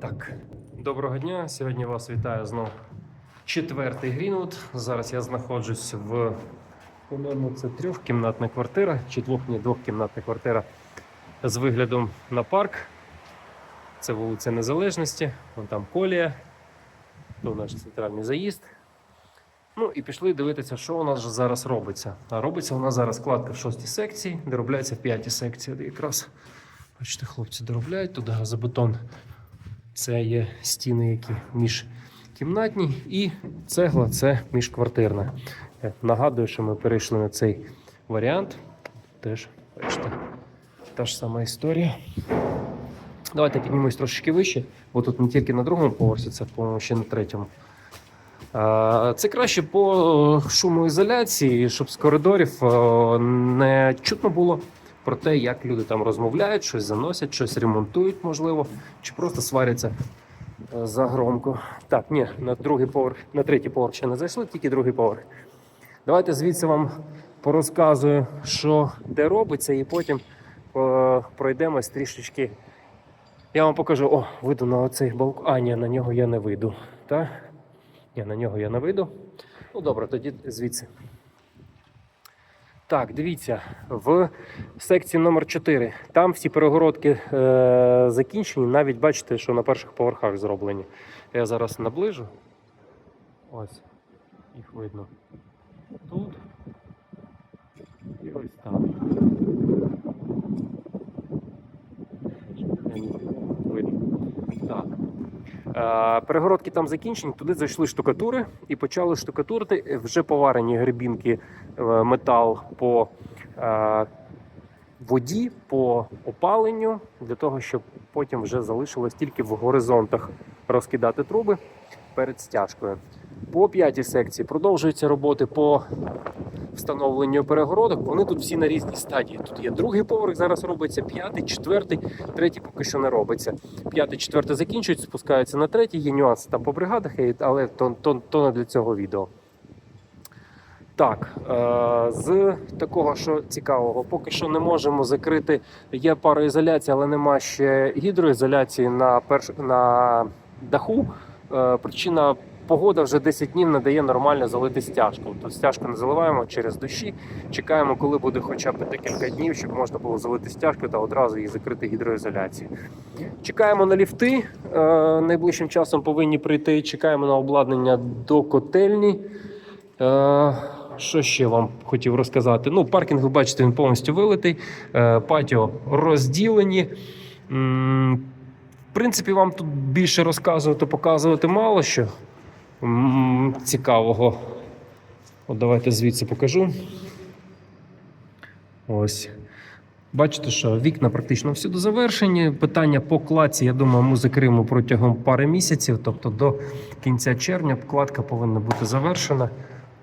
Так, доброго дня. Сьогодні вас вітаю знов четвертий Грінвуд. Зараз я знаходжусь в по-моєму, це трьохкімнатна квартира чи двох, ні, двохкімнатна квартира з виглядом на парк. Це вулиця Незалежності, вон там колія, то наш центральний заїзд. Ну і пішли дивитися, що у нас зараз робиться. А робиться у нас зараз кладка в шостій секції, доробляється в п'ятій секції. Якраз бачите, хлопці доробляють туди газобетон. Це є стіни, які міжкімнатні, і цегла це міжквартирна. Нагадую, що ми перейшли на цей варіант. Теж, бачите, та ж сама історія. Давайте піднімусь трошечки вище, бо тут не тільки на другому поверсі, це, по-моєму, ще на третьому. Це краще по шумоізоляції, щоб з коридорів е, не чутно було про те, як люди там розмовляють, щось заносять, щось ремонтують, можливо, чи просто сваряться е, за громко. Так, ні, на другий поверх, на третій поверх ще не зайшли, тільки другий поверх. Давайте звідси вам порозказую, що де робиться, і потім е, пройдемось трішечки. Я вам покажу, о, вийду на оцей балкон. А, ні, на нього я не вийду. Так? Ні, на нього я не вийду. Ну добре, тоді звідси. Так, дивіться, в секції номер 4 там всі перегородки е, закінчені. Навіть бачите, що на перших поверхах зроблені. Я зараз наближу. Ось, їх видно. Тут. І ось там. Е, Перегородки там закінчені, туди зайшли штукатури і почали штукатурити вже поварені грибінки, е, метал по е, воді, по опаленню, для того, щоб потім вже залишилось тільки в горизонтах розкидати труби перед стяжкою. По п'ятій секції продовжуються роботи по встановленню перегородок. Вони тут всі на різній стадії. Тут є другий поверх, зараз робиться п'ятий, четвертий, третій поки що не робиться. П'ятий, четвертий закінчують, спускаються на третій. Є нюанси там по бригадах, але то, то, то не для цього відео. Так, е, з такого, що цікавого, поки що не можемо закрити. Є пароізоляція, але нема ще гідроізоляції на перш... на даху. Е, Причина погода вже 10 днів не дає нормально залити стяжку. Тобто стяжку не заливаємо через дощі. Чекаємо, коли буде хоча б декілька днів, щоб можна було залити стяжку та одразу її закрити гідроізоляцією. Чекаємо на ліфти. е, Найближчим часом повинні прийти. Чекаємо на обладнання до котельні. Е, Що ще вам хотів розказати? Ну, паркінг, ви бачите, він повністю вилитий, е, патіо розділені. В принципі, вам тут більше розказувати, показувати мало що цікавого. От давайте звідси покажу. Ось. Бачите, що вікна практично всюди завершені. Питання по кладці, я думаю, ми закриємо протягом пари місяців, тобто до кінця червня кладка повинна бути завершена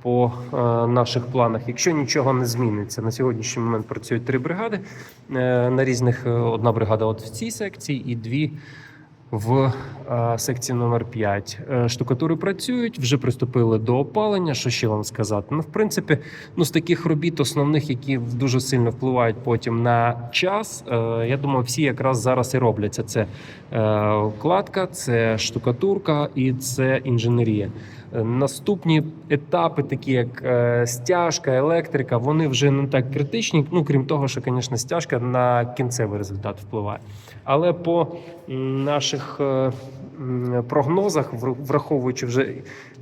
по е, наших планах. Якщо нічого не зміниться, на сьогоднішній момент працюють три бригади е, на різних. е, Одна бригада от в цій секції і дві в е, секції номер 5. Е, штукатури працюють, вже приступили до опалення. Що ще вам сказати? Ну, в принципі, ну з таких робіт основних, які дуже сильно впливають потім на час. е, я думаю, всі якраз зараз і робляться. Це кладка, це штукатурка і це інженерія. Наступні етапи, такі як е, стяжка, електрика, вони вже не так критичні. Ну крім того, що, звісно, стяжка на кінцевий результат впливає. Але по наших е, прогнозах, враховуючи вже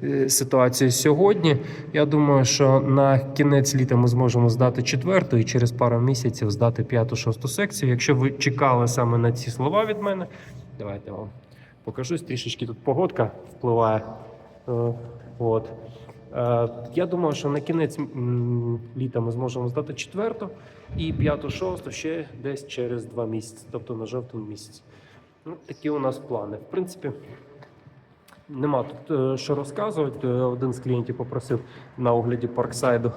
е, ситуацію сьогодні, я думаю, що на кінець літа ми зможемо здати четверту і через пару місяців здати п'яту, шосту секцію. Якщо ви чекали саме на ці слова від мене, давайте вам покажу. Трішечки тут погодка впливає. Е, От. Е, Я думаю, що на кінець літа ми зможемо здати четверту і п'яту, шосту ще десь через два місяці, тобто на жовтий місяць. Ну, такі у нас плани. В принципі, нема тут е, що розказувати. Один з клієнтів попросив на огляді парксайду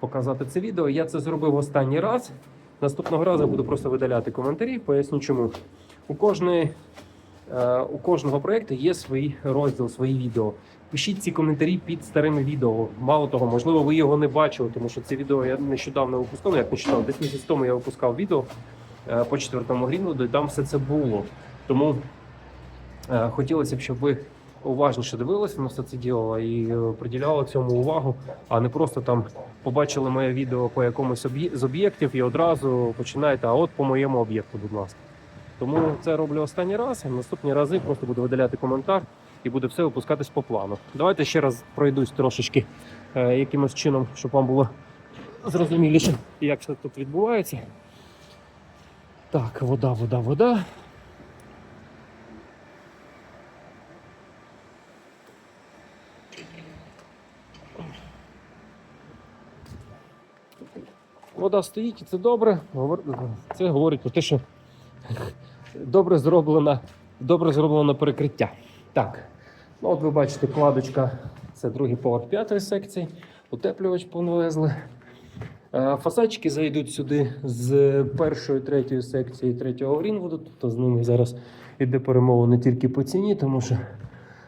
показати це відео. Я це зробив останній раз. Наступного разу буду просто видаляти коментарі, поясню чому. У кожної У кожного проєкту є свій розділ, свої відео. Пишіть ці коментарі під старими відео. Мало того, можливо, ви його не бачили, тому що це відео я нещодавно випускав. Як нещодавно, десь місяць тому я випускав відео е, по четвертому Грінвуду, і там все це було. Тому Е, Хотілося б, щоб ви уважніше дивилися на все це діло і е, приділяли цьому увагу, а не просто там побачили моє відео по якомусь з об'єктів і одразу починаєте, а от по моєму об'єкту, будь ласка. Тому це роблю останній раз, наступні рази просто буду видаляти коментар і буде все випускатись по плану. Давайте ще раз пройдусь трошечки е, якимось чином, щоб вам було зрозуміліше, як це тут відбувається. Так, вода, вода, вода. Вода стоїть і це добре. Це говорить про те, що добре зроблено, добре зроблено перекриття. Так, ну от ви бачите, кладочка це другий поверх п'ятої секції. Утеплювач понавезли. Е, Фасадчики зайдуть сюди з першої, третьої секції третього Грінвуду. Тобто з ними зараз іде перемова не тільки по ціні, тому що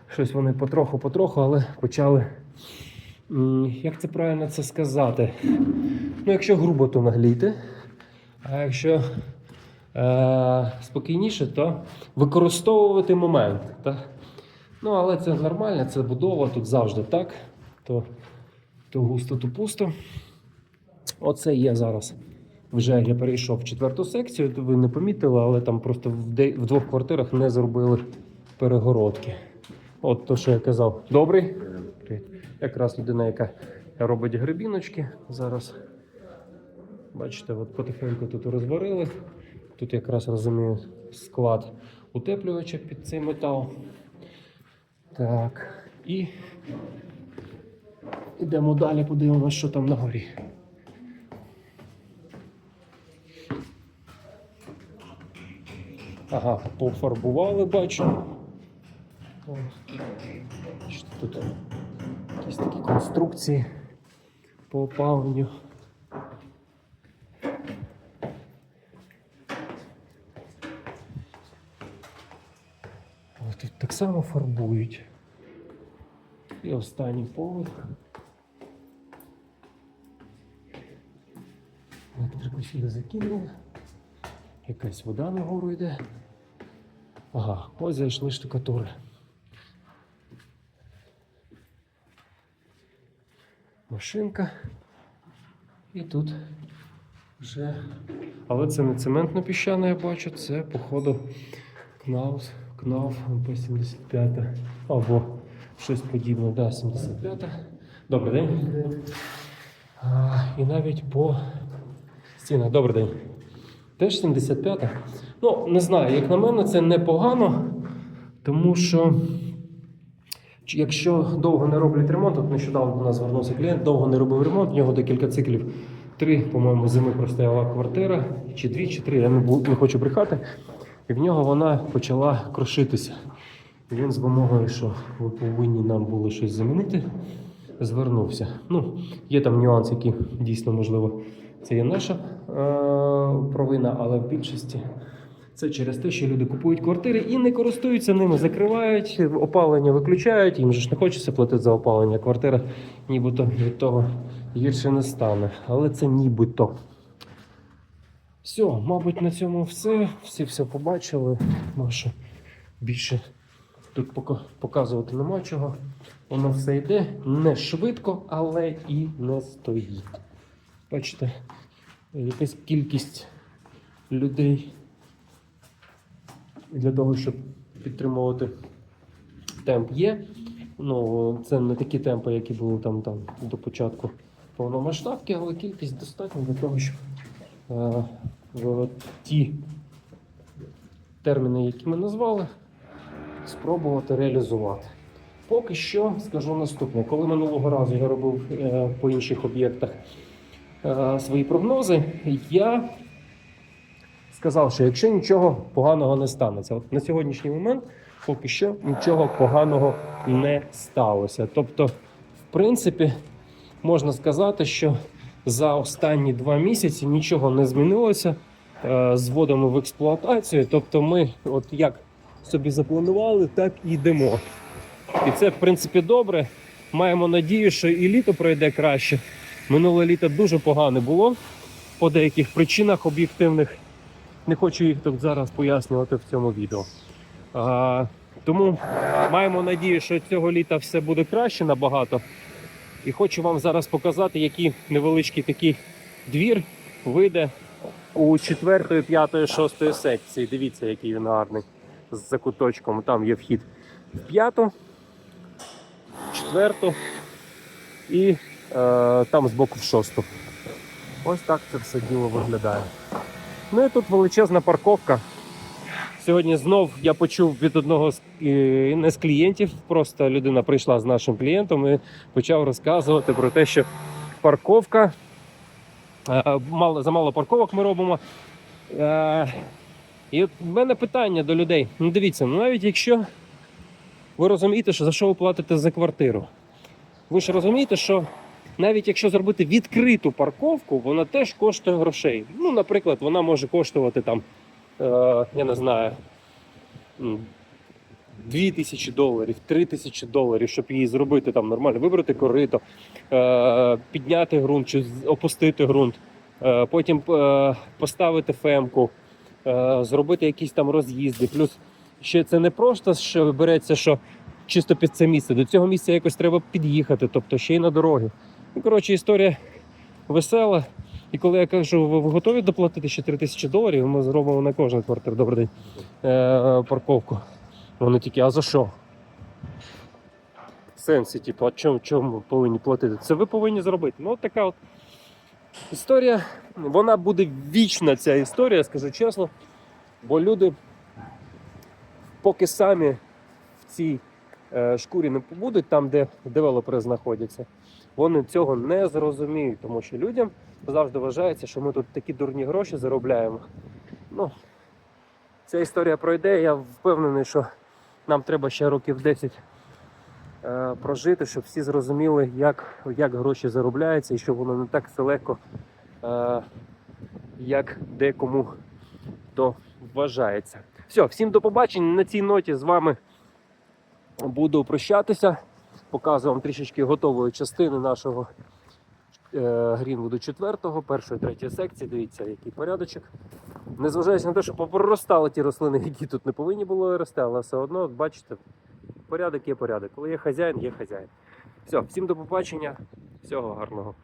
щось вони потроху-потроху, але почали. Як це правильно це сказати? Ну, якщо грубо, то наглійте. А якщо е, спокійніше, то використовувати момент. Так? Ну, але це нормально, це будова, тут завжди так. То, то густо, то пусто. Оце є зараз. Вже я перейшов в четверту секцію, ви не помітили, але там просто в, де, в двох квартирах не зробили перегородки. От то, що я казав. Добрий? Привіт. Якраз людина, яка робить грибіночки зараз. Бачите, от потихеньку тут розварили. Тут якраз розумію склад утеплювача під цей метал. Так. І йдемо далі, подивимося, що там на горі. Ага, пофарбували, бачу. Тут якісь такі конструкції по опаленню. Ось Тут так само фарбують. І останній поверх. Електрику закинули. Якась вода нагору йде. Ага, ось зайшли штукатури. Машинка. І тут вже. Але це не цементно піщане, я бачу, це, походу, Кнаус, КНАУФ МП-75 або щось подібне, да, 75. Добрий день. А, і навіть по стінах. Добрий день. Теж 75. Ну, не знаю, як на мене, це непогано, тому що якщо довго не роблять ремонт, от нещодавно до нас звернувся клієнт, довго не робив ремонт, в нього декілька циклів. Три, по-моєму, зими простояла квартира, чи дві, чи три, я не, бу- не хочу брехати. І в нього вона почала крошитися. І Він з вимогою, що ви повинні нам були щось замінити, звернувся. Ну, є там нюанси, які дійсно можливо. Це є наша е, провина, але в більшості це через те, що люди купують квартири і не користуються ними, закривають, опалення виключають, їм же ж не хочеться платити за опалення. Квартира нібито від того гірше не стане. Але це нібито. Все, мабуть, на цьому все. Всі все побачили. Може, більше тут показувати нема чого. Воно все йде не швидко, але і не стоїть. Бачите, якась кількість людей для того, щоб підтримувати темп є. Ну, це не такі темпи, які були там, там до початку повномасштабки, але кількість достатня для того, щоб е, в ті терміни, які ми назвали, спробувати реалізувати. Поки що скажу наступне. Коли минулого разу я робив е, по інших об'єктах е, свої прогнози, я сказав, що якщо нічого поганого не станеться, от на сьогоднішній момент поки що нічого поганого не сталося. Тобто, в принципі, можна сказати, що за останні два місяці нічого не змінилося е, з вводами в експлуатацію. Тобто, ми, от як собі запланували, так і йдемо. І це, в принципі, добре. Маємо надію, що і літо пройде краще. Минуле літо дуже погане було по деяких причинах об'єктивних. Не хочу їх тут зараз пояснювати в цьому відео. А, Тому маємо надію, що цього літа все буде краще набагато. І хочу вам зараз показати, який невеличкий такий двір вийде у 4, 5, 6 секції. Дивіться, який він гарний з закуточком. Там є вхід в п'яту, четверту і е, там збоку в шосту. Ось так це все діло виглядає. Ну і тут величезна парковка. Сьогодні знов я почув від одного з е, не з клієнтів, просто людина прийшла з нашим клієнтом і почав розказувати про те, що парковка, е, мало, замало парковок ми робимо. Е, І от в мене питання до людей. Ну дивіться, ну навіть якщо ви розумієте, що за що ви платите за квартиру, ви ж розумієте, що навіть якщо зробити відкриту парковку, вона теж коштує грошей. Ну, наприклад, вона може коштувати там, я не знаю, м, 2 тисячі доларів, 3 тисячі доларів, щоб її зробити там нормально, вибрати корито, е, підняти ґрунт чи опустити ґрунт, е, потім е, поставити фемку, е, зробити якісь там роз'їзди. Плюс ще це не просто що береться, що чисто під це місце. До цього місця якось треба під'їхати, тобто ще й на дороги. Ну, коротше, історія весела. І коли я кажу, ви готові доплатити ще 3 тисячі доларів, ми зробимо на кожну квартиру, добрий день, е, парковку. Вони такі, а за що? В сенсі, типу, а чому, чому повинні платити? Це ви повинні зробити. Ну, от така от історія, вона буде вічна, ця історія, скажу чесно. Бо люди, поки самі в цій шкурі не побудуть, там, де девелопери знаходяться, вони цього не зрозуміють, тому що людям завжди вважається, що ми тут такі дурні гроші заробляємо. Ну, ця історія пройде. Я впевнений, що нам треба ще років 10 е, прожити, щоб всі зрозуміли, як, як гроші заробляються і що воно не так все легко, е, як декому то вважається. Все, всім до побачення. На цій ноті з вами буду прощатися. Показую вам трішечки готової частини нашого е, Грінвуду 4, першої, третьої секції. Дивіться, який порядочок. Незважаючи на те, що попроростали ті рослини, які тут не повинні були рости, але все одно, бачите, порядок є порядок. Коли є хазяїн, є хазяїн. Все, всім до побачення, всього гарного.